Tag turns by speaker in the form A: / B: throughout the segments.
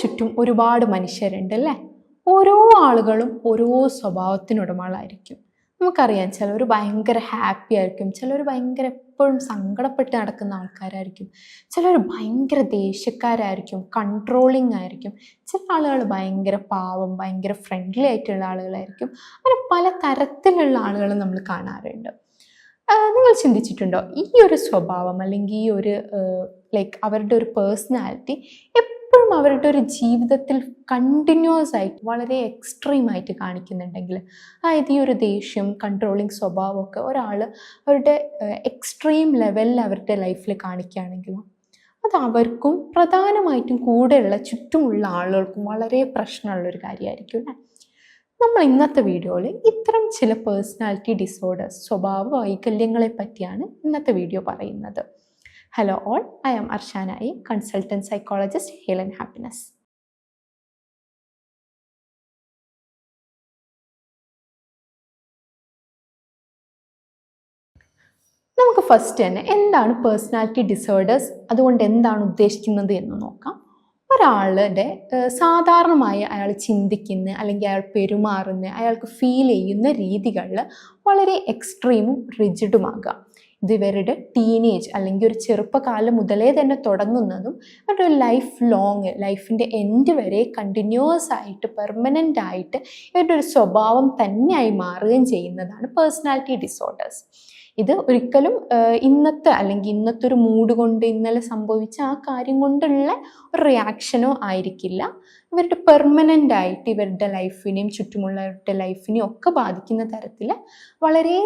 A: ചുറ്റും ഒരുപാട് മനുഷ്യരുണ്ട് അല്ലേ ഓരോ ആളുകളും ഓരോ സ്വഭാവത്തിനുടമകളായിരിക്കും. നമുക്കറിയാം ചിലർ ഭയങ്കര ഹാപ്പി ആയിരിക്കും ചിലർ ഭയങ്കര എപ്പോഴും സങ്കടപ്പെട്ട് നടക്കുന്ന ആൾക്കാരായിരിക്കും ചിലർ ഭയങ്കര ദേഷ്യക്കാരായിരിക്കും കൺട്രോളിങ് ആയിരിക്കും. ചില ആളുകൾ ഭയങ്കര പാവം ഭയങ്കര ഫ്രണ്ട്ലി ആയിട്ടുള്ള ആളുകളായിരിക്കും. അങ്ങനെ പല തരത്തിലുള്ള ആളുകൾ നമ്മൾ കാണാറുണ്ട്. നിങ്ങൾ ചിന്തിച്ചിട്ടുണ്ടോ? ഈ ഒരു സ്വഭാവം അല്ലെങ്കിൽ ഈ ഒരു ലൈക്ക് അവരുടെ ഒരു പേഴ്സണാലിറ്റി അവരുടെ ഒരു ജീവിതത്തിൽ കണ്ടിന്യൂസ് ആയിട്ട് വളരെ എക്സ്ട്രീം ആയിട്ട് കാണിക്കുന്നുണ്ടെങ്കിൽ അതായത് ഈ ഒരു ദേഷ്യം കൺട്രോളിങ് സ്വഭാവമൊക്കെ ഒരാൾ അവരുടെ എക്സ്ട്രീം ലെവലിൽ അവരുടെ ലൈഫിൽ കാണിക്കുകയാണെങ്കിലോ അത് അവർക്കും പ്രധാനമായിട്ടും കൂടെയുള്ള ചുറ്റുമുള്ള ആളുകൾക്കും വളരെ പ്രശ്നമുള്ളൊരു കാര്യമായിരിക്കും അല്ലേ? നമ്മൾ ഇന്നത്തെ വീഡിയോയിൽ ഇത്തരം ചില പേഴ്സണാലിറ്റി ഡിസോർഡേഴ്സ് സ്വഭാവ വൈകല്യങ്ങളെ പറ്റിയാണ് ഇന്നത്തെ വീഡിയോ പറയുന്നത്. Hello all I am അർഷാനായി consultant psychologist health and happiness നമുക്ക് ഫസ്റ്റ് തന്നെ എന്താണ് പേഴ്സണാലിറ്റി ഡിസോർഡേഴ്സ് അതുകൊണ്ട് എന്താണ് ഉദ്ദേശിക്കുന്നത് എന്ന് നോക്കാം. ഒരാളുടെ സാധാരണമായി അയാൾ ചിന്തിക്കുന്ന അല്ലെങ്കിൽ അയാൾ പെരുമാറുന്ന അയാൾക്ക് ഫീൽ ചെയ്യുന്ന രീതികളിൽ വളരെ എക്സ്ട്രീമും റിജിഡുമാകാം ഇത് ഇവരുടെ ടീനേജ് അല്ലെങ്കിൽ ഒരു ചെറുപ്പകാലം മുതലേ തന്നെ തുടങ്ങുന്നതും അവരുടെ ഒരു ലൈഫ് ലോങ് ലൈഫിന്റെ എൻഡ് വരെ കണ്ടിന്യൂസ് ആയിട്ട് പെർമനന്റ് ആയിട്ട് ഇവരുടെ ഒരു സ്വഭാവം തന്നെയായി മാറുകയും ചെയ്യുന്നതാണ് പേഴ്സണാലിറ്റി ഡിസോർഡേഴ്സ് ഇത് ഒരിക്കലും ഇന്നത്തെ അല്ലെങ്കിൽ ഇന്നത്തെ ഒരു മൂഡ് കൊണ്ട് ഇന്നലെ സംഭവിച്ച ആ കാര്യം കൊണ്ടുള്ള ഒരു റിയാക്ഷനോ ആയിരിക്കില്ല. ഇവരുടെ പെർമനന്റ് ആയിട്ട് ഇവരുടെ ലൈഫിനെയും ചുറ്റുമുള്ളവരുടെ ലൈഫിനെയും ഒക്കെ ബാധിക്കുന്ന തരത്തിൽ വളരെ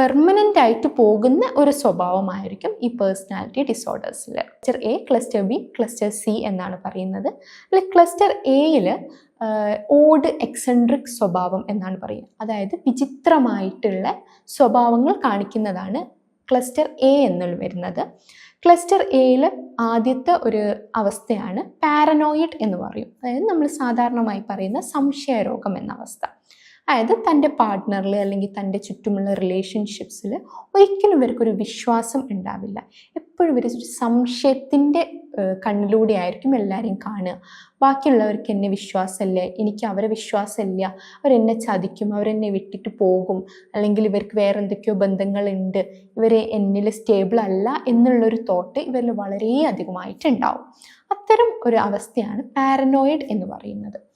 A: പെർമനന്റ് ആയിട്ട് പോകുന്ന ഒരു സ്വഭാവമായിരിക്കും ഈ personality ഡിസോർഡേഴ്സിൽ cluster A cluster B cluster C എന്നാണ് പറയുന്നത്. അതിൽ ക്ലസ്റ്റർ എയിൽ ഓഡ് എക്സെൻട്രിക് സ്വഭാവം എന്നാണ് പറയുക അതായത് വിചിത്രമായിട്ടുള്ള സ്വഭാവങ്ങൾ കാണിക്കുന്നതാണ് ക്ലസ്റ്റർ എ എന്നുള്ള വരുന്നത്. ക്ലസ്റ്റർ എയിൽ ആദ്യത്തെ ഒരു അവസ്ഥയാണ് പാരനോയിഡ് എന്ന് പറയും. അതായത് നമ്മൾ സാധാരണമായി പറയുന്ന സംശയരോഗം എന്ന അവസ്ഥ. അതായത് തന്റെ പാർട്ട്ണറിൽ അല്ലെങ്കിൽ തന്റെ ചുറ്റുമുള്ള റിലേഷൻഷിപ്സിൽ ഒരിക്കലും ഇവർക്കൊരു വിശ്വാസം ഉണ്ടാവില്ല. എപ്പോഴും ഇവർ ഒരു സംശയത്തിന്റെ കണ്ണിലൂടെ ആയിരിക്കും എല്ലാവരെയും കാണുക. ബാക്കിയുള്ളവർക്ക് എന്നെ വിശ്വാസമല്ലേ എനിക്ക് അവരെ വിശ്വാസമില്ല അവരെന്നെ ചതിക്കും അവരെന്നെ വിട്ടിട്ട് പോകും അല്ലെങ്കിൽ ഇവർക്ക് വേറെ എന്തൊക്കെയോ ബന്ധങ്ങളുണ്ട് ഇവർ എന്നിൽ സ്റ്റേബിൾ അല്ല എന്നുള്ളൊരു തോട്ട് ഇവരിൽ വളരെ അധികമായിട്ടുണ്ടാവും അത്തരം ഒരു അവസ്ഥയാണ് പാരനോയിഡ് എന്ന് പറയുന്നത്.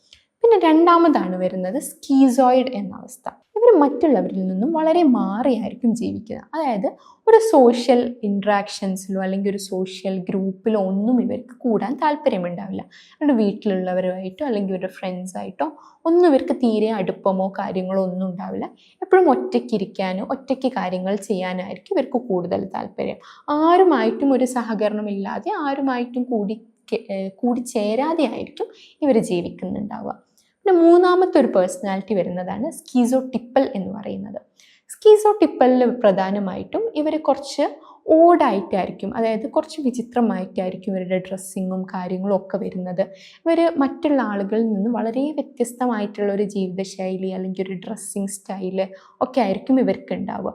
A: പിന്നെ രണ്ടാമതാണ് വരുന്നത് സ്കീസോയിഡ് എന്ന അവസ്ഥ. ഇവർ മറ്റുള്ളവരിൽ നിന്നും വളരെ മാറിയായിരിക്കും ജീവിക്കുന്നത് അതായത് ഒരു സോഷ്യൽ ഇൻട്രാക്ഷൻസിലോ അല്ലെങ്കിൽ ഒരു സോഷ്യൽ ഗ്രൂപ്പിലോ ഒന്നും ഇവർക്ക് കൂടാൻ താല്പര്യമുണ്ടാവില്ല. അവരുടെ വീട്ടിലുള്ളവരുമായിട്ടോ അല്ലെങ്കിൽ ഇവരുടെ ഫ്രണ്ട്സായിട്ടോ ഒന്നും ഇവർക്ക് തീരെ അടുപ്പമോ കാര്യങ്ങളോ ഒന്നും ഉണ്ടാവില്ല. എപ്പോഴും ഒറ്റയ്ക്ക് ഇരിക്കാനോ ഒറ്റയ്ക്ക് കാര്യങ്ങൾ ചെയ്യാനായിരിക്കും ഇവർക്ക് കൂടുതൽ താല്പര്യം. ആരുമായിട്ടും ഒരു സഹകരണമില്ലാതെ ആരുമായിട്ടും കൂടി കൂടിച്ചേരാതെ ആയിരിക്കും ഇവർ ജീവിക്കുന്നുണ്ടാവുക. പിന്നെ മൂന്നാമത്തെ ഒരു പേഴ്സണാലിറ്റി വരുന്നതാണ് സ്കീസോ ടിപ്പൽ എന്ന് പറയുന്നത്. സ്കീസോ ടിപ്പലിൽ പ്രധാനമായിട്ടും ഇവർ കുറച്ച് ഓടായിട്ടായിരിക്കും അതായത് കുറച്ച് വിചിത്രമായിട്ടായിരിക്കും ഇവരുടെ ഡ്രസ്സിങ്ങും കാര്യങ്ങളും ഒക്കെ വരുന്നത്. ഇവർ മറ്റുള്ള ആളുകളിൽ നിന്ന് വളരെ വ്യത്യസ്തമായിട്ടുള്ള ഒരു ജീവിതശൈലി അല്ലെങ്കിൽ ഒരു ഡ്രസ്സിങ് സ്റ്റൈൽ ഒക്കെ ആയിരിക്കും ഇവർക്ക് ഉണ്ടാവുക.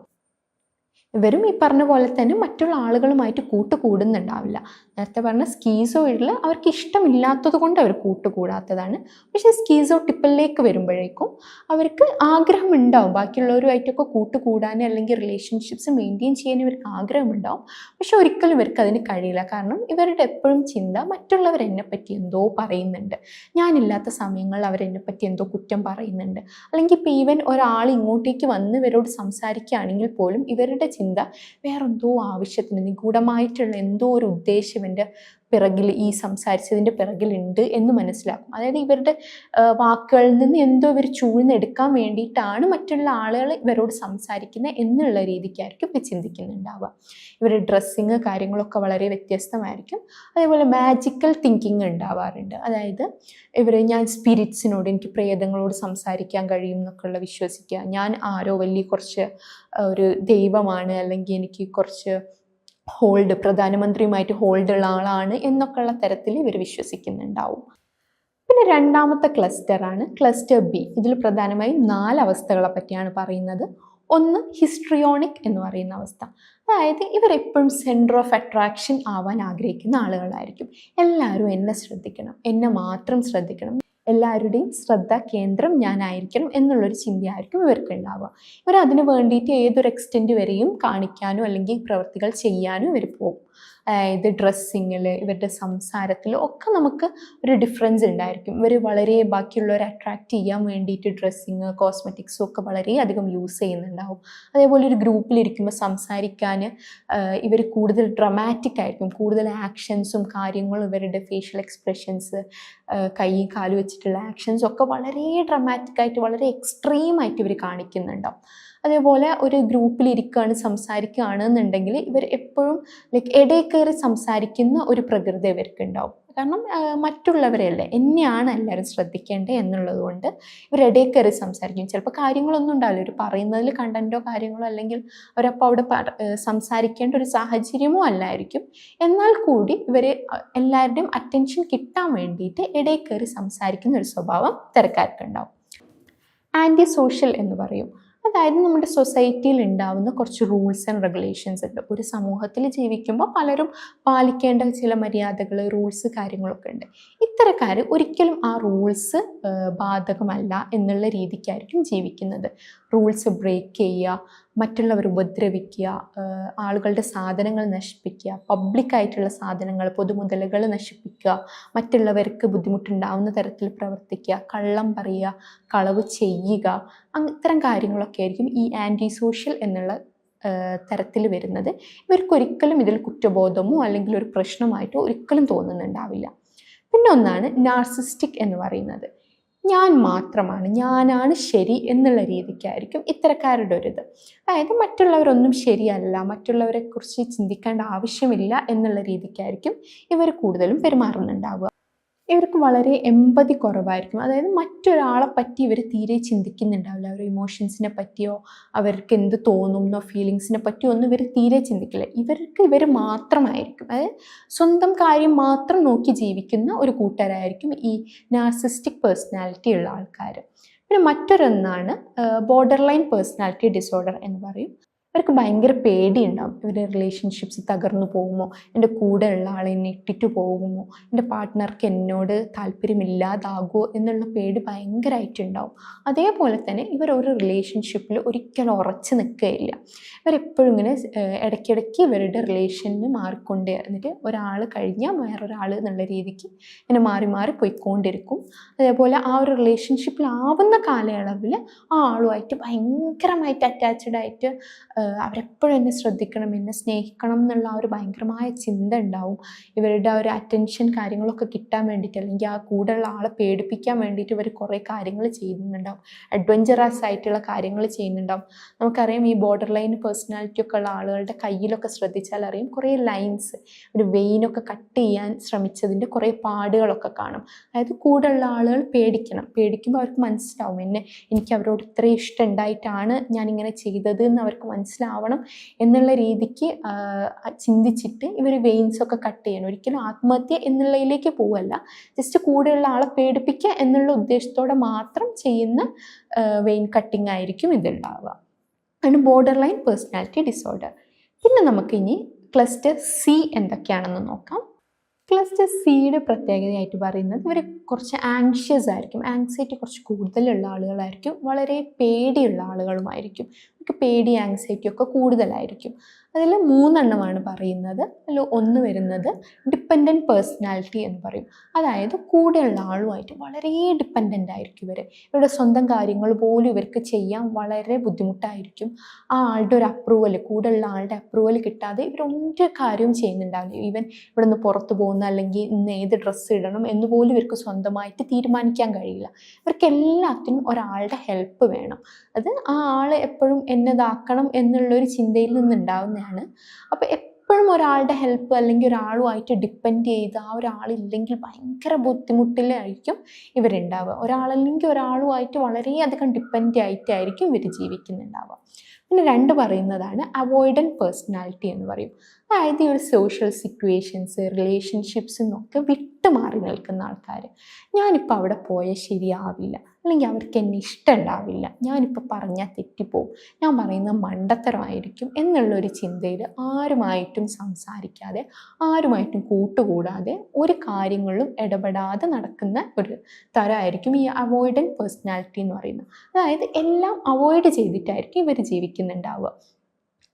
A: ഇവരും ഈ പറഞ്ഞ പോലെ തന്നെ മറ്റുള്ള ആളുകളുമായിട്ട് കൂട്ടുകൂടുന്നുണ്ടാവില്ല. നേരത്തെ പറഞ്ഞ സ്കീസോയിഡിൽ അവർക്ക് ഇഷ്ടമില്ലാത്തത് കൊണ്ട് അവർ കൂട്ടുകൂടാത്തതാണ്. പക്ഷേ സ്കീസോ ടിപ്പിലേക്ക് വരുമ്പോഴേക്കും അവർക്ക് ആഗ്രഹം ഉണ്ടാവും ബാക്കിയുള്ളവരുമായിട്ടൊക്കെ കൂട്ടുകൂടാൻ അല്ലെങ്കിൽ റിലേഷൻഷിപ്സ് മെയിന്റെയിൻ ചെയ്യാൻ ഇവർക്ക് ആഗ്രഹമുണ്ടാവും. പക്ഷെ ഒരിക്കലും ഇവർക്ക് അതിന് കഴിയില്ല. കാരണം ഇവരുടെ എപ്പോഴും ചിന്ത മറ്റുള്ളവർ എന്നെപ്പറ്റി എന്തോ പറയുന്നുണ്ട്. ഞാനില്ലാത്ത സമയങ്ങളിൽ അവരെന്നെ പറ്റി എന്തോ കുറ്റം പറയുന്നുണ്ട്. അല്ലെങ്കിൽ ഇപ്പോൾ ഈവൻ ഒരാൾ ഇങ്ങോട്ടേക്ക് വന്ന് ഇവരോട് സംസാരിക്കുകയാണെങ്കിൽ പോലും ഇവരുടെ ചിന്ത വേറെന്തോ ആവശ്യത്തിന് നിഗൂഢമായിട്ടുള്ള എന്തോ ഒരു ഉദ്ദേശം എന്റെ പിറകിൽ ഈ സംസാരിച്ചതിന്റെ പിറകിലുണ്ട് എന്ന് മനസ്സിലാക്കും. അതായത് ഇവരുടെ വാക്കുകളിൽ നിന്ന് എന്തോ ഇവർ ചൂഴ്ന്നെടുക്കാൻ വേണ്ടിയിട്ടാണ് മറ്റുള്ള ആളുകൾ ഇവരോട് സംസാരിക്കുന്നത് എന്നുള്ള രീതിക്കായിരിക്കും ഇവർ ചിന്തിക്കുന്നുണ്ടാവുക. ഇവരുടെ ഡ്രസ്സിങ് കാര്യങ്ങളൊക്കെ വളരെ വ്യത്യസ്തമായിരിക്കും. അതേപോലെ മാജിക്കൽ തിങ്കിങ് ഉണ്ടാവാറുണ്ട്. അതായത് ഇവർ ഞാൻ സ്പിരിറ്റ്സിനോട് എനിക്ക് പ്രേതങ്ങളോട് സംസാരിക്കാൻ കഴിയും എന്നൊക്കെയുള്ള വിശ്വസിക്കുക. ഞാൻ ആരോ വലിയ കുറച്ച് ഒരു ദൈവമാണ് അല്ലെങ്കിൽ എനിക്ക് കുറച്ച് ഹോൾഡ് പ്രധാനമന്ത്രിയുമായിട്ട് ഹോൾഡ് ഉള്ള ആളാണ് എന്നൊക്കെയുള്ള തരത്തിൽ ഇവർ വിശ്വസിക്കുന്നുണ്ടാവും. പിന്നെ രണ്ടാമത്തെ ക്ലസ്റ്ററാണ് ക്ലസ്റ്റർ ബി ഇതിൽ പ്രധാനമായും നാല് അവസ്ഥകളെ പറ്റിയാണ് പറയുന്നത്. ഒന്ന് ഹിസ്ട്രിയോണിക് എന്ന് പറയുന്ന അവസ്ഥ. അതായത് ഇവരെപ്പോഴും സെന്റർ ഓഫ് അട്രാക്ഷൻ ആവാൻ ആഗ്രഹിക്കുന്ന ആളുകളായിരിക്കും. എല്ലാവരും എന്നെ ശ്രദ്ധിക്കണം എന്നെ മാത്രം ശ്രദ്ധിക്കണം. എല്ലാവരുടെയും ശ്രദ്ധ കേന്ദ്രം ഞാനായിരിക്കണം എന്നുള്ളൊരു ചിന്തയായിരിക്കും ഇവർക്ക് ഉണ്ടാവുക. ഇവർ അതിന് വേണ്ടിയിട്ട് ഏതൊരു എക്സ്റ്റെന്റ് വരെയും കാണിക്കാനോ അല്ലെങ്കിൽ പ്രവൃത്തികൾ ചെയ്യാനോ ഇവർ പോകും അതായത് ഡ്രസ്സിങ്ങിൽ ഇവരുടെ സംസാരത്തിൽ ഒക്കെ നമുക്ക് ഒരു ഡിഫറൻസ് ഉണ്ടായിരിക്കും. ഇവർ വളരെ ബാക്കിയുള്ളവരെ അട്രാക്റ്റ് ചെയ്യാൻ വേണ്ടിയിട്ട് ഡ്രസ്സിങ് കോസ്മെറ്റിക്സും ഒക്കെ വളരെയധികം യൂസ് ചെയ്യുന്നുണ്ടാവും. അതേപോലെ ഒരു ഗ്രൂപ്പിലിരിക്കുമ്പോൾ സംസാരിക്കാൻ ഇവർ കൂടുതൽ ഡ്രമാറ്റിക് ആയിരിക്കും. കൂടുതൽ ആക്ഷൻസും കാര്യങ്ങളും ഇവരുടെ ഫേഷ്യൽ എക്സ്പ്രഷൻസ് കൈ കാൽ വെച്ചിട്ടുള്ള ആക്ഷൻസും ഒക്കെ വളരെ ഡ്രമാറ്റിക് ആയിട്ട് വളരെ എക്സ്ട്രീം ആയിട്ട് ഇവർ കാണിക്കുന്നുണ്ടാവും. അതേപോലെ ഒരു ഗ്രൂപ്പിൽ ഇരിക്കുകയാണ് സംസാരിക്കുകയാണ് എന്നുണ്ടെങ്കിൽ ഇവർ എപ്പോഴും ലൈക്ക് ഇടയിൽ സംസാരിക്കുന്ന ഒരു പ്രകൃതി ഇവർക്ക് ഉണ്ടാവും കാരണം മറ്റുള്ളവരെയല്ലേ എന്നെയാണ് എല്ലാവരും ശ്രദ്ധിക്കേണ്ടത് എന്നുള്ളത് കൊണ്ട് കയറി സംസാരിക്കും. ചിലപ്പോൾ കാര്യങ്ങളൊന്നും ഉണ്ടാവില്ല. ഒരു പറയുന്നതിൽ കണ്ടന്റോ കാര്യങ്ങളോ അല്ലെങ്കിൽ അവരപ്പോൾ അവിടെ സംസാരിക്കേണ്ട ഒരു സാഹചര്യമോ അല്ലായിരിക്കും. എന്നാൽ കൂടി ഇവർ എല്ലാവരുടെയും അറ്റൻഷൻ കിട്ടാൻ വേണ്ടിയിട്ട് ഇടയിൽ സംസാരിക്കുന്ന ഒരു സ്വഭാവം തിരക്കാർക്കുണ്ടാവും. ആന്റി സോഷ്യൽ എന്ന് പറയും. അതായത് നമ്മുടെ സൊസൈറ്റിയിൽ ഉണ്ടാവുന്ന കുറച്ച് റൂൾസ് ആൻഡ് റെഗുലേഷൻസ് ഉണ്ട്. ഒരു സമൂഹത്തിൽ ജീവിക്കുമ്പോൾ പലരും പാലിക്കേണ്ട ചില മര്യാദകൾ റൂൾസ് കാര്യങ്ങളൊക്കെ ഉണ്ട്. ഇത്തരക്കാർ ഒരിക്കലും ആ റൂൾസ് ബാധകമല്ല എന്നുള്ള രീതിക്കായിരിക്കും ജീവിക്കുന്നത്. റൂൾസ് ബ്രേക്ക് ചെയ്യുക മറ്റുള്ളവർ ഉപദ്രവിക്കുക ആളുകളുടെ സാധനങ്ങൾ നശിപ്പിക്കുക പബ്ലിക്കായിട്ടുള്ള സാധനങ്ങൾ പൊതുമുതലുകൾ നശിപ്പിക്കുക മറ്റുള്ളവർക്ക് ബുദ്ധിമുട്ടുണ്ടാവുന്ന തരത്തിൽ പ്രവർത്തിക്കുക കള്ളം പറയുക കളവ് ചെയ്യുക ഇത്തരം കാര്യങ്ങളൊക്കെ ആയിരിക്കും ഈ ആന്റി സോഷ്യൽ എന്നുള്ള തരത്തിൽ വരുന്നത്. ഇവർക്കൊരിക്കലും ഇതിൽ കുറ്റബോധമോ അല്ലെങ്കിൽ ഒരു പ്രശ്നമായിട്ടോ ഒരിക്കലും തോന്നുന്നുണ്ടാവില്ല. പിന്നെ ഒന്നാണ് നാർസിസ്റ്റിക് എന്ന് പറയുന്നത്. ഞാൻ മാത്രമാണ് ഞാനാണ് ശരി എന്നുള്ള രീതിക്കായിരിക്കും ഇത്തരക്കാരുടെ ഒരു ഇത്. അതായത് മറ്റുള്ളവരൊന്നും ശരിയല്ല മറ്റുള്ളവരെക്കുറിച്ച് ചിന്തിക്കേണ്ട ആവശ്യമില്ല എന്നുള്ള രീതിക്കായിരിക്കും ഇവർ കൂടുതലും പെരുമാറുന്നുണ്ടാവുക. ഇവർക്ക് വളരെ എമ്പതി കുറവായിരിക്കും. അതായത് മറ്റൊരാളെ പറ്റി ഇവർ തീരെ ചിന്തിക്കുന്നുണ്ടാവില്ല. അവരുടെ ഇമോഷൻസിനെ പറ്റിയോ അവർക്ക് എന്ത് തോന്നുന്നോ ഫീലിങ്സിനെ പറ്റിയോ ഒന്നും ഇവർ തീരെ ചിന്തിക്കില്ല. ഇവർക്ക് ഇവർ മാത്രമായിരിക്കും. അതായത് സ്വന്തം കാര്യം മാത്രം നോക്കി ജീവിക്കുന്ന ഒരു കൂട്ടരായിരിക്കും ഈ നാർസിസ്റ്റിക് പേഴ്സണാലിറ്റി ഉള്ള ആൾക്കാർ പിന്നെ മറ്റൊരൊന്നാണ് ബോർഡർ ലൈൻ പേഴ്സണാലിറ്റി ഡിസോർഡർ എന്ന് പറയും. അവർക്ക് ഭയങ്കര പേടിയുണ്ടാവും. ഇവരുടെ റിലേഷൻഷിപ്സ് തകർന്നു പോകുമോ? എന്റെ കൂടെ ഉള്ള ആളെ എന്നെ ഇട്ടിട്ട് പോകുമോ? എന്റെ പാർട്ട്ണർക്ക് എന്നോട് താല്പര്യമില്ലാതാകുമോ എന്നുള്ള പേടി ഭയങ്കരമായിട്ടുണ്ടാവും അതേപോലെ തന്നെ ഇവർ ഒരു റിലേഷൻഷിപ്പിൽ ഒരിക്കലും ഉറച്ചു നിൽക്കുകയില്ല. ഇവരെപ്പോഴും ഇങ്ങനെ ഇടയ്ക്കിടയ്ക്ക് ഇവരുടെ റിലേഷന് മാറിക്കൊണ്ടേ എന്നിട്ട് ഒരാൾ കഴിഞ്ഞാൽ വേറൊരാൾ എന്നുള്ള രീതിക്ക് ഇങ്ങനെ മാറി മാറി പോയിക്കൊണ്ടിരിക്കും. അതേപോലെ ആ ഒരു റിലേഷൻഷിപ്പിലാവുന്ന കാലയളവിൽ ആ ആളുമായിട്ട് ഭയങ്കരമായിട്ട് അറ്റാച്ച്ഡ് ആയിട്ട് അവരെപ്പോഴും എന്നെ ശ്രദ്ധിക്കണം എന്നെ സ്നേഹിക്കണം എന്നുള്ള ആ ഒരു ഭയങ്കരമായ ചിന്ത ഉണ്ടാവും. ഇവരുടെ ആ ഒരു അറ്റൻഷൻ കാര്യങ്ങളൊക്കെ കിട്ടാൻ വേണ്ടിയിട്ട് അല്ലെങ്കിൽ ആ കൂടെയുള്ള ആളെ പേടിപ്പിക്കാൻ വേണ്ടിയിട്ട് ഇവർ കുറേ കാര്യങ്ങൾ ചെയ്യുന്നുണ്ടാവും. അഡ്വഞ്ചറസ് ആയിട്ടുള്ള കാര്യങ്ങൾ ചെയ്യുന്നുണ്ടാവും. നമുക്കറിയാം ഈ ബോർഡർ ലൈൻ പേഴ്സണാലിറ്റി ഒക്കെ ഉള്ള ആളുകളുടെ കയ്യിലൊക്കെ ശ്രദ്ധിച്ചാൽ അറിയാം. കുറേ ലൈൻസ് ഒരു വെയിനൊക്കെ കട്ട് ചെയ്യാൻ ശ്രമിച്ചതിന്റെ കുറേ പാടുകളൊക്കെ കാണും. അതായത് കൂടെയുള്ള ആളുകൾ പേടിക്കണം. പേടിക്കുമ്പോൾ അവർക്ക് മനസ്സിലാവും എന്നെ എനിക്ക് അവരോട് ഇത്രയും ഇഷ്ടം ഉണ്ടായിട്ടാണ് ഞാനിങ്ങനെ ചെയ്തത് എന്ന് അവർക്ക് മനസ്സിലാവണം എന്നുള്ള രീതിക്ക് ചിന്തിച്ചിട്ട് ഇവർ വെയിൻസ് ഒക്കെ കട്ട് ചെയ്യണം. ഒരിക്കലും ആത്മഹത്യ എന്നുള്ളതിലേക്ക് പോവല്ല. ജസ്റ്റ് കൂടെയുള്ള ആളെ പേടിപ്പിക്കുക എന്നുള്ള ഉദ്ദേശത്തോടെ മാത്രം ചെയ്യുന്ന വെയിൻ കട്ടിങ് ആയിരിക്കും ഇതുണ്ടാവുക. ആണ് ബോർഡർ ലൈൻ പേഴ്സണാലിറ്റി ഡിസോർഡർ പിന്നെ നമുക്കിനി ക്ലസ്റ്റർ സി എന്തൊക്കെയാണെന്ന് നോക്കാം. ക്ലസ്റ്റർ സിയുടെ പ്രത്യേകതയായിട്ട് പറയുന്നത് ഇവർ കുറച്ച് ആങ്ഷ്യസ് ആയിരിക്കും. ആങ്സൈറ്റി കുറച്ച് കൂടുതലുള്ള ആളുകളായിരിക്കും. വളരെ പേടിയുള്ള ആളുകളുമായിരിക്കും. അവർക്ക് പേടി ആങ്സൈറ്റി ഒക്കെ കൂടുതലായിരിക്കും. അതിൽ മൂന്നെണ്ണമാണ് പറയുന്നത്. അതിൽ ഒന്ന് വരുന്നത് ഡിപ്പെൻഡന്റ് പേഴ്സണാലിറ്റി എന്ന് പറയും. അതായത് കൂടെയുള്ള ആളുമായിട്ട് വളരെ ഡിപ്പെൻഡന്റ് ആയിരിക്കും ഇവർ ഇവരുടെ സ്വന്തം കാര്യങ്ങൾ പോലും ഇവർക്ക് ചെയ്യാൻ വളരെ ബുദ്ധിമുട്ടായിരിക്കും. ആ ആളുടെ ഒരു അപ്രൂവൽ കൂടെയുള്ള ആളുടെ അപ്രൂവൽ കിട്ടാതെ ഇവരൊരു കാര്യവും ചെയ്യുന്നുണ്ടാവില്ല. ഈവൻ ഇവിടെ നിന്ന് പുറത്ത് പോകുന്ന അല്ലെങ്കിൽ ഇന്ന് ഏത് ഡ്രസ്സ് ഇടണം എന്ന് പോലും ഇവർക്ക് സ്വന്തമായിട്ട് തീരുമാനിക്കാൻ കഴിയില്ല. ഇവർക്ക് എല്ലാത്തിനും ഒരാളുടെ ഹെൽപ്പ് വേണം. അത് ആ ആൾ എപ്പോഴും എന്നതാക്കണം എന്നുള്ളൊരു ചിന്തയിൽ നിന്നുണ്ടാവുന്നതാണ്. അപ്പോൾ എപ്പോഴും ഒരാളുടെ ഹെൽപ്പ് അല്ലെങ്കിൽ ഒരാളുമായിട്ട് ഡിപ്പെൻഡ് ചെയ്ത് ആ ഒരാളില്ലെങ്കിൽ ഭയങ്കര ബുദ്ധിമുട്ടിലായിരിക്കും ഇവരുണ്ടാവുക. ഒരാളല്ലെങ്കിൽ ഒരാളുമായിട്ട് വളരെയധികം ഡിപ്പെൻഡ് ആയിട്ടായിരിക്കും ഇവർ ജീവിക്കുന്നുണ്ടാവുക. പിന്നെ രണ്ട് പറയുന്നതാണ് അവോയ്ഡൻ പേഴ്സണാലിറ്റി എന്ന് പറയും. അതായത് ഈ ഒരു സോഷ്യൽ സിറ്റുവേഷൻസ് റിലേഷൻഷിപ്സ് എന്നൊക്കെ വിട്ടുമാറി നിൽക്കുന്ന ആൾക്കാർ ഞാനിപ്പോൾ അവിടെ പോയാൽ ശരിയാവില്ല. അല്ലെങ്കിൽ അവർക്ക് എന്നെ ഇഷ്ടമുണ്ടാവില്ല ഞാനിപ്പോൾ പറഞ്ഞാൽ തെറ്റിപ്പോവും ഞാൻ പറയുന്നത് മണ്ടത്തരമായിരിക്കും എന്നുള്ളൊരു ചിന്തയിൽ ആരുമായിട്ടും സംസാരിക്കാതെ ആരുമായിട്ടും കൂട്ടുകൂടാതെ ഒരു കാര്യങ്ങളും ഇടപെടാതെ നടക്കുന്ന ഒരു തരമായിരിക്കും ഈ അവോയ്ഡൻ പേഴ്സണാലിറ്റി എന്ന് പറയുന്നത്. അതായത് എല്ലാം അവോയ്ഡ് ചെയ്തിട്ടായിരിക്കും ഇവർ ജീവിക്കുന്നുണ്ടാവുക.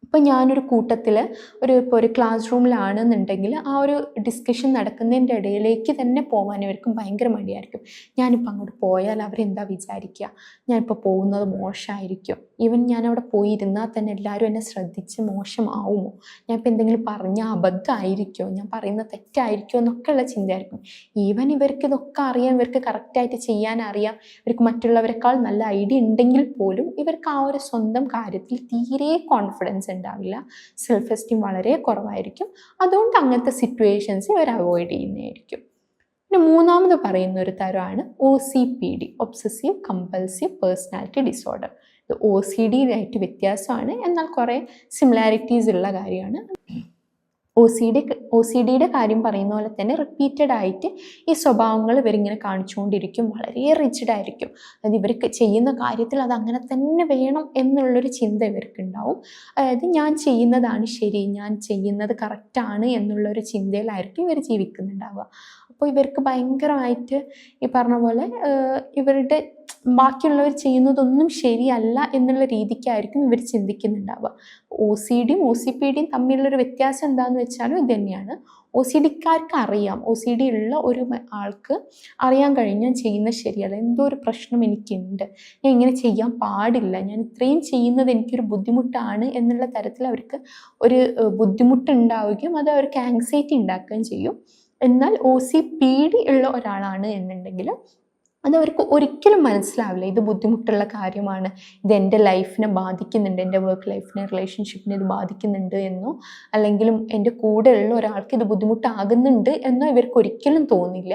A: ഇപ്പം ഞാനൊരു കൂട്ടത്തിൽ ഒരു ഇപ്പോൾ ഒരു ക്ലാസ് റൂമിലാണെന്നുണ്ടെങ്കിൽ ആ ഒരു ഡിസ്കഷൻ നടക്കുന്നതിന്റെ ഇടയിലേക്ക് തന്നെ പോകാൻ ഇവർക്കും ഭയങ്കര മടിയായിരിക്കും. ഞാനിപ്പോൾ അങ്ങോട്ട് പോയാൽ അവരെന്താ വിചാരിക്കുക ഞാനിപ്പോൾ പോകുന്നത് മോശമായിരിക്കും ഈവൻ ഞാനവിടെ പോയി ഇരുന്നാൽ തന്നെ എല്ലാവരും എന്നെ ശ്രദ്ധിച്ച് മോശമാവുമോ? ഞാനിപ്പോൾ എന്തെങ്കിലും പറഞ്ഞാൽ അബദ്ധമായിരിക്കുമോ ഞാൻ പറയുന്ന തെറ്റായിരിക്കുമോ എന്നൊക്കെയുള്ള ചിന്തയായിരിക്കും. ഈവൻ ഇവർക്ക് ഇതൊക്കെ അറിയാം ഇവർക്ക് കറക്റ്റായിട്ട് ചെയ്യാൻ അറിയാം ഇവർക്ക് മറ്റുള്ളവരെക്കാൾ നല്ല ഐഡിയ ഉണ്ടെങ്കിൽ പോലും ഇവർക്ക് ആ ഒരു സ്വന്തം കാര്യത്തിൽ തീരെ കോൺഫിഡൻസ് ഉണ്ടാവില്ല. സെൽഫ് എസ്റ്റീം വളരെ കുറവായിരിക്കും. അതുകൊണ്ട് അങ്ങനത്തെ സിറ്റുവേഷൻസ് ഇവർ അവോയ്ഡ് ചെയ്യുന്നതായിരിക്കും. പിന്നെ മൂന്നാമത് പറയുന്ന ഒരു തരമാണ് O C P D obsessive compulsive personality disorder ഇത് ഒ സി ഡിയിലായിട്ട് വ്യത്യാസമാണ്. എന്നാൽ കുറേ സിമിലാരിറ്റീസ് ഉള്ള കാര്യമാണ്. O C D O C ഡിയുടെ കാര്യം പറയുന്ന പോലെ തന്നെ റിപ്പീറ്റഡ് ആയിട്ട് ഈ സ്വഭാവങ്ങൾ ഇവരിങ്ങനെ കാണിച്ചുകൊണ്ടിരിക്കും. വളരെ റിജിഡ് ആയിരിക്കും. അതായത് ഇവർക്ക് ചെയ്യുന്ന കാര്യത്തിൽ അത് അങ്ങനെ തന്നെ വേണം എന്നുള്ളൊരു ചിന്ത ഇവർക്ക് ഉണ്ടാവും അതായത് ഞാൻ ചെയ്യുന്നതാണ് ശരി ഞാൻ ചെയ്യുന്നത് കറക്റ്റാണ് എന്നുള്ളൊരു ചിന്തയിലായിരിക്കും ഇവർ ജീവിക്കുന്നുണ്ടാവുക. അപ്പോൾ ഇവർക്ക് ഭയങ്കരമായിട്ട് ഈ പറഞ്ഞ പോലെ ഇവരുടെ ബാക്കിയുള്ളവർ ചെയ്യുന്നതൊന്നും ശരിയല്ല എന്നുള്ള രീതിക്കായിരിക്കും ഇവർ ചിന്തിക്കുന്നുണ്ടാവുക. ഒ സി ഡിയും ഒ സി പി ഡിയും തമ്മിലുള്ളൊരു വ്യത്യാസം എന്താണെന്ന് വെച്ചാലും ഇത് തന്നെയാണ്. ഒ സി ഡിക്കാർക്ക് അറിയാം. ഒ സി ഡി ഉള്ള ഒരു ആൾക്ക് അറിയാൻ കഴിഞ്ഞാൽ ചെയ്യുന്നത് ശരിയല്ല. എന്തോ ഒരു പ്രശ്നം എനിക്കുണ്ട്. ഞാൻ ഇങ്ങനെ ചെയ്യാൻ പാടില്ല. ഞാൻ ഇത്രയും ചെയ്യുന്നത് എനിക്കൊരു ബുദ്ധിമുട്ടാണ് എന്നുള്ള തരത്തിൽ അവർക്ക് ഒരു ബുദ്ധിമുട്ടുണ്ടാവുകയും അത് അവർക്ക് ആങ്സൈറ്റി ഉണ്ടാക്കുകയും ചെയ്യും. എന്നാൽ ഒ സി പി ഡി ഉള്ള ഒരാളാണ് എന്നുണ്ടെങ്കിൽ അത് അവർക്ക് ഒരിക്കലും മനസ്സിലാവില്ല. ഇത് ബുദ്ധിമുട്ടുള്ള കാര്യമാണ്. ഇത് എന്റെ ലൈഫിനെ ബാധിക്കുന്നുണ്ട്. എന്റെ വർക്ക് ലൈഫിനെ റിലേഷൻഷിപ്പിനെ ഇത് ബാധിക്കുന്നുണ്ട് എന്നോ അല്ലെങ്കിലും എന്റെ കൂടെയുള്ള ഒരാൾക്ക് ഇത് ബുദ്ധിമുട്ടാകുന്നുണ്ട് എന്നോ ഇവർക്ക് ഒരിക്കലും തോന്നില്ല.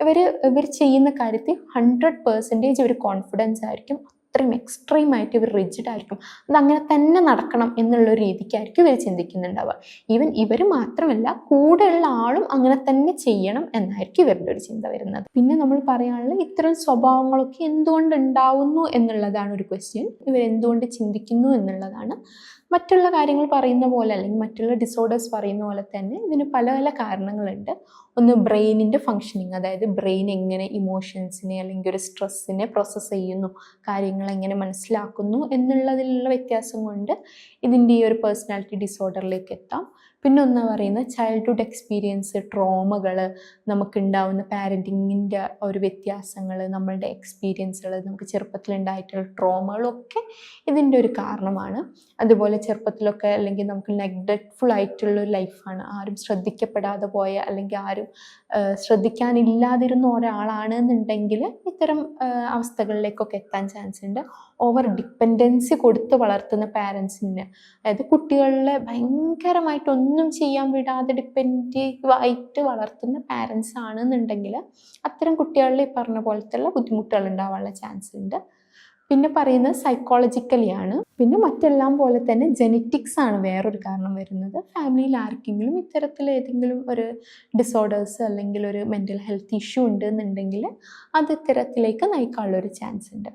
A: ഇവർ ഇവർ ചെയ്യുന്ന കാര്യത്തിൽ ഹൺഡ്രഡ് പേഴ്സന്റേജ് ഇവർ കോൺഫിഡൻസ് ആയിരിക്കും. അത്രയും എക്സ്ട്രീം ആയിട്ട് ഇവർ റിജിഡ് ആയിരിക്കും. അത് അങ്ങനെ തന്നെ നടക്കണം എന്നുള്ള രീതിക്കായിരിക്കും ഇവർ ചിന്തിക്കുന്നുണ്ടാവുക. ഈവൻ ഇവർ മാത്രമല്ല കൂടെയുള്ള ആളും അങ്ങനെ തന്നെ ചെയ്യണം എന്നായിരിക്കും ഇവരുടെ ഒരു ചിന്ത വരുന്നത്. പിന്നെ നമ്മൾ പറയാനുള്ള ഇത്തരം സ്വഭാവങ്ങളൊക്കെ എന്തുകൊണ്ട് ഉണ്ടാവുന്നു എന്നുള്ളതാണ് ഒരു ക്വസ്റ്റ്യൻ ഇവർ എന്തുകൊണ്ട് ചിന്തിക്കുന്നു എന്നുള്ളതാണ്. മറ്റുള്ള കാര്യങ്ങൾ പറയുന്ന പോലെ അല്ലെങ്കിൽ മറ്റുള്ള ഡിസോർഡേഴ്സ് പറയുന്ന പോലെ തന്നെ ഇതിന് പല പല കാരണങ്ങളുണ്ട്. ഒന്ന് ബ്രെയിനിന്റെ ഫങ്ഷനിങ് അതായത് ബ്രെയിൻ എങ്ങനെ ഇമോഷൻസിനെ അല്ലെങ്കിൽ ഒരു സ്ട്രെസ്സിനെ പ്രോസസ്സ് ചെയ്യുന്നു കാര്യങ്ങൾ എങ്ങനെ മനസ്സിലാക്കുന്നു എന്നുള്ളതിലുള്ള വ്യത്യാസം കൊണ്ട് ഇതിന്റെ ഈ ഒരു പേഴ്സണാലിറ്റി ഡിസോർഡറിലേക്ക് എത്താം. പിന്നെ ഒന്ന് പറയുന്ന ചൈൽഡ്ഹുഡ് എക്സ്പീരിയൻസ് ട്രോമകൾ നമുക്കുണ്ടാവുന്ന പാരന്റിങ്ങിന്റെ ഒരു വ്യത്യാസങ്ങൾ നമ്മളുടെ എക്സ്പീരിയൻസുകൾ നമുക്ക് ചെറുപ്പത്തിലുണ്ടായിട്ടുള്ള ട്രോമകളൊക്കെ ഇതിന്റെ ഒരു കാരണമാണ്. അതുപോലെ ചെറുപ്പത്തിലൊക്കെ അല്ലെങ്കിൽ നമുക്ക് നെഗ്ലക്ട്ഫുൾ ആയിട്ടുള്ള ഒരു ലൈഫാണ് ആരും ശ്രദ്ധിക്കപ്പെടാതെ പോയ അല്ലെങ്കിൽ ആരും ആ, ശ്രദ്ധിക്കാനില്ലാതിരുന്ന ഒരാളാണ് എന്നുണ്ടെങ്കിൽ ഇത്തരം അവസ്ഥകളിലേക്കൊക്കെ എത്താൻ ചാൻസ് ഉണ്ട് ഓവർ ഡിപ്പെൻഡൻസി കൊടുത്ത് വളർത്തുന്ന പാരൻസിന്. അതായത് കുട്ടികളിലെ ഭയങ്കരമായിട്ട് ഒന്നും ചെയ്യാൻ വിടാതെ ഡിപ്പെൻഡീവ് ആയിട്ട് വളർത്തുന്ന പാരൻസ് ആണെന്നുണ്ടെങ്കിൽ അത്തരം കുട്ടികളിൽ ഈ പറഞ്ഞ പോലത്തെ ബുദ്ധിമുട്ടുകൾ ഉണ്ടാവാനുള്ള ചാൻസ് ഉണ്ട് പിന്നെ പറയുന്നത് സൈക്കോളജിക്കലി ആണ്. പിന്നെ മറ്റെല്ലാം പോലെ തന്നെ ജെനറ്റിക്സ് ആണ് വേറൊരു കാരണം വരുന്നത്. ഫാമിലിയിൽ ആർക്കെങ്കിലും ഇത്തരത്തിൽ ഏതെങ്കിലും ഒരു ഡിസോർഡേഴ്സ് അല്ലെങ്കിൽ ഒരു മെന്റൽ ഹെൽത്ത് ഇഷ്യൂ ഉണ്ട് എന്നുണ്ടെങ്കിൽ അത് ഇത്തരത്തിലേക്ക് നയിക്കാനുള്ളൊരു ചാൻസ് ഉണ്ട്.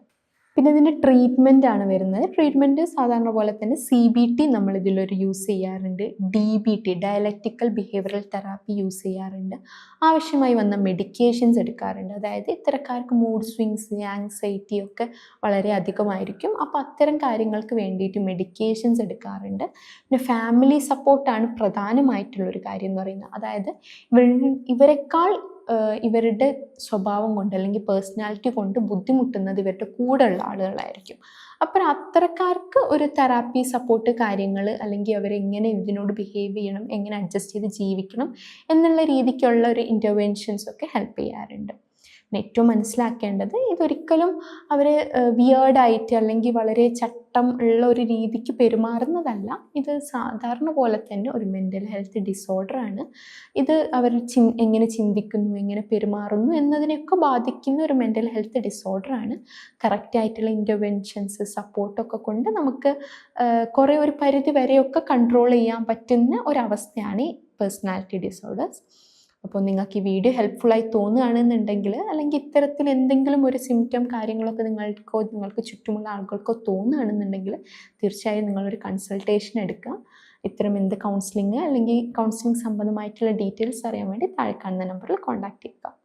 A: പിന്നെ ഇതിന്റെ ട്രീറ്റ്മെന്റ് ആണ് വരുന്നത്. ട്രീറ്റ്മെന്റ് സാധാരണ പോലെ തന്നെ സി ബി ടി നമ്മൾ ഇതിലൊരു യൂസ് ചെയ്യാറുണ്ട്. D B T dialectical behavioural therapy use ചെയ്യാറുണ്ട്. ആവശ്യമായി വന്ന മെഡിക്കേഷൻസ് എടുക്കാറുണ്ട്. അതായത് ഇത്തരക്കാർക്ക് മൂഡ് സ്വിങ്സ് ആങ്സൈറ്റി ഒക്കെ വളരെ അധികമായിരിക്കും. അപ്പോൾ അത്തരം കാര്യങ്ങൾക്ക് വേണ്ടിയിട്ട് മെഡിക്കേഷൻസ് എടുക്കാറുണ്ട്. പിന്നെ ഫാമിലി സപ്പോർട്ടാണ് പ്രധാനമായിട്ടുള്ളൊരു കാര്യം എന്ന് പറയുന്നത്. അതായത് ഇവരെക്കാൾ ഇവരുടെ സ്വഭാവം കൊണ്ട് അല്ലെങ്കിൽ പേഴ്സണാലിറ്റി കൊണ്ട് ബുദ്ധിമുട്ടുന്നത് ഇവരുടെ കൂടെയുള്ള ആളുകളായിരിക്കും. അപ്പോൾ അത്തരക്കാർക്ക് ഒരു തെറാപ്പി സപ്പോർട്ട് കാര്യങ്ങൾ അല്ലെങ്കിൽ അവരെങ്ങനെ ഇതിനോട് ബിഹേവ് ചെയ്യണം എങ്ങനെ അഡ്ജസ്റ്റ് ചെയ്ത് ജീവിക്കണം എന്നുള്ള രീതിക്കുള്ള ഒരു ഇന്റർവെൻഷൻസ് ഒക്കെ ഹെൽപ്പ് ചെയ്യാറുണ്ട്. ഏറ്റവും മനസ്സിലാക്കേണ്ടത് ഇതൊരിക്കലും അവർ വിയേർഡായിട്ട് അല്ലെങ്കിൽ വളരെ ചട്ടം ഉള്ള ഒരു രീതിക്ക് പെരുമാറുന്നതല്ല. ഇത് സാധാരണ പോലെ തന്നെ ഒരു മെന്റൽ ഹെൽത്ത് ഡിസോർഡർ ആണ്. ഇത് അവർ ചി എങ്ങനെ ചിന്തിക്കുന്നു എങ്ങനെ പെരുമാറുന്നു എന്നതിനെയൊക്കെ ബാധിക്കുന്ന ഒരു മെന്റൽ ഹെൽത്ത് ഡിസോർഡർ ഡിസോർഡറാണ് കറക്റ്റായിട്ടുള്ള ഇന്റർവെൻഷൻസ് സപ്പോർട്ടൊക്കെ കൊണ്ട് നമുക്ക് കുറേ ഒരു പരിധി വരെയൊക്കെ കൺട്രോൾ ചെയ്യാൻ പറ്റുന്ന ഒരവസ്ഥയാണ് പേഴ്സണാലിറ്റി ഡിസോർഡേഴ്സ് അപ്പോൾ നിങ്ങൾക്ക് ഈ വീഡിയോ ഹെൽപ്ഫുള്ളായി തോന്നുകയാണെന്നുണ്ടെങ്കിൽ അല്ലെങ്കിൽ ഇത്തരത്തിൽ എന്തെങ്കിലും ഒരു സിംറ്റം കാര്യങ്ങളൊക്കെ നിങ്ങൾക്കോ നിങ്ങൾക്ക് ചുറ്റുമുള്ള ആളുകൾക്കോ തോന്നുകയാണെന്നുണ്ടെങ്കിൽ തീർച്ചയായും നിങ്ങളൊരു കൺസൾട്ടേഷൻ എടുക്കുക. ഇത്തരം എന്ത് കൗൺസിലിംഗ് അല്ലെങ്കിൽ കൗൺസിലിംഗ് സംബന്ധമായിട്ടുള്ള ഡീറ്റെയിൽസ് അറിയാൻ വേണ്ടി താഴെ കാണുന്ന നമ്പറിൽ കോൺടാക്ട് ചെയ്യുക.